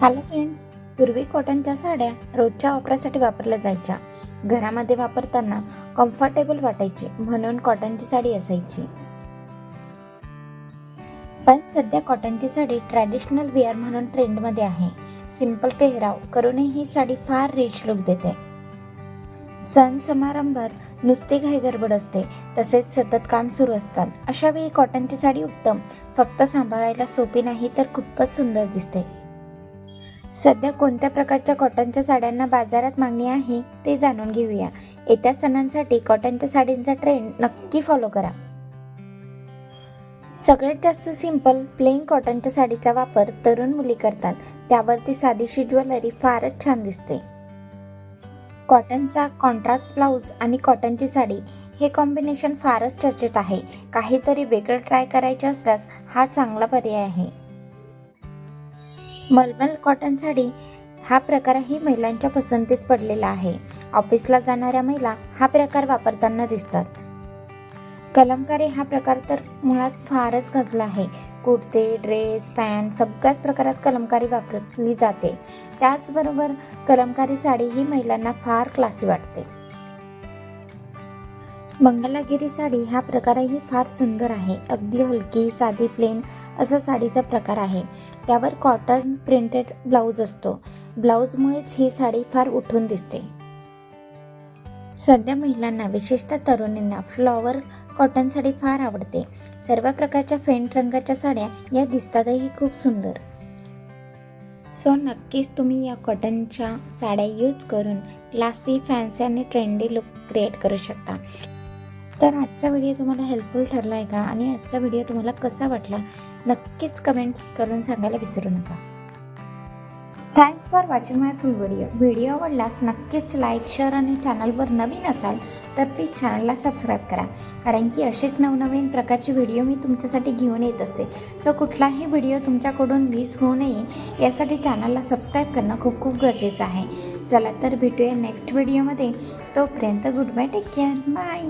Hello friends पूर्वी कॉटनच्या साड्या रोजच्या वापरासाठी वापरल्या जायच्या. घरामध्ये वापरताना कम्फर्टेबल वाटायची म्हणून कॉटनची साडी असायची. पण सध्या कॉटनची साडी ट्रॅडिशनल वेअर म्हणून ट्रेंडमध्ये आहे. सिंपल पेहराव करूनही ही साडी फार रिच लुक देते. सण समारंभात नुसती घाई गडबड असते तसेच सतत काम सुरू असतात. अशा वेळी कॉटनची साडी उत्तम फक्त सांभाळायला सोपी नाही तर खूपच सुंदर दिसते. सध्या कोणत्या प्रकारच्या कॉटनच्या साड्यांना बाजारात मागणी आहे ते जाणून घेऊया. येत्या सणांसाठी कॉटनच्या साडींचा ट्रेंड नक्की फॉलो करा. सगळ्यात जास्त सिंपल प्लेन कॉटनच्या साडीचा वापर तरुण मुली करतात. त्यावरती साधीशी ज्वेलरी फारच छान दिसते. कॉटनचा कॉन्ट्रास्ट ब्लाऊज आणि कॉटनची साडी हे कॉम्बिनेशन फारच चर्चेत आहे. काहीतरी वेगळं ट्राय करायचे असल्यास हा चांगला पर्याय आहे. मलमल कॉटन साडी हा प्रकारही महिलांच्या पसंतीस पडलेला आहे. ऑफिसला जाणाऱ्या महिला हा प्रकार वापरताना दिसतात. कलमकारी हा प्रकार तर मुळात फारच गाजला आहे. कुर्ते ड्रेस पॅन्ट सगळ्याच प्रकारात कलमकारी वापरली जाते. त्याचबरोबर कलमकारी साडी ही महिलांना फार क्लासी वाटते. मंगलागिरी साडी हा प्रकारही फार सुंदर आहे. अगदी हलकी साधी प्लेन असा साडीचा प्रकार आहे. त्यावर कॉटन प्रिंटेड ब्लाऊज असतो. ब्लाऊजमुळेच ही साडी फार उठून दिसते. सध्या महिलांना विशेषतः तरुणींना फ्लॉवर कॉटन साडी फार आवडते. सर्व प्रकारच्या फेंट रंगाच्या साड्या या दिसतातही खूप सुंदर. सो नक्कीच तुम्ही या कॉटनच्या साड्या यूज करून क्लासी फॅन्सी आणि ट्रेंडी लुक क्रिएट करू शकता. तर आजचा व्हिडिओ तुम्हाला हेल्पफुल ठरला आहे का? आणि आजचा व्हिडिओ तुम्हाला कसा वाटला? नक्कीच कमेंट्स करून सांगायला विसरू नका. Thanks for watching my full video video आवडल्यास नक्कीच लाईक शेअर आणि चॅनलवर नवीन असाल तर प्लीज चॅनलला सबस्क्राईब करा. कारण की असेच नवनवीन प्रकारचे व्हिडिओ मी तुमच्यासाठी घेऊन येत असते. सो कुठलाही व्हिडिओ तुमच्याकडून मिस होऊ नये यासाठी चॅनलला सबस्क्राईब करणं खूप खूप गरजेचं आहे. चला तर भेटूया नेक्स्ट व्हिडिओमध्ये तोपर्यंत good bye take care bye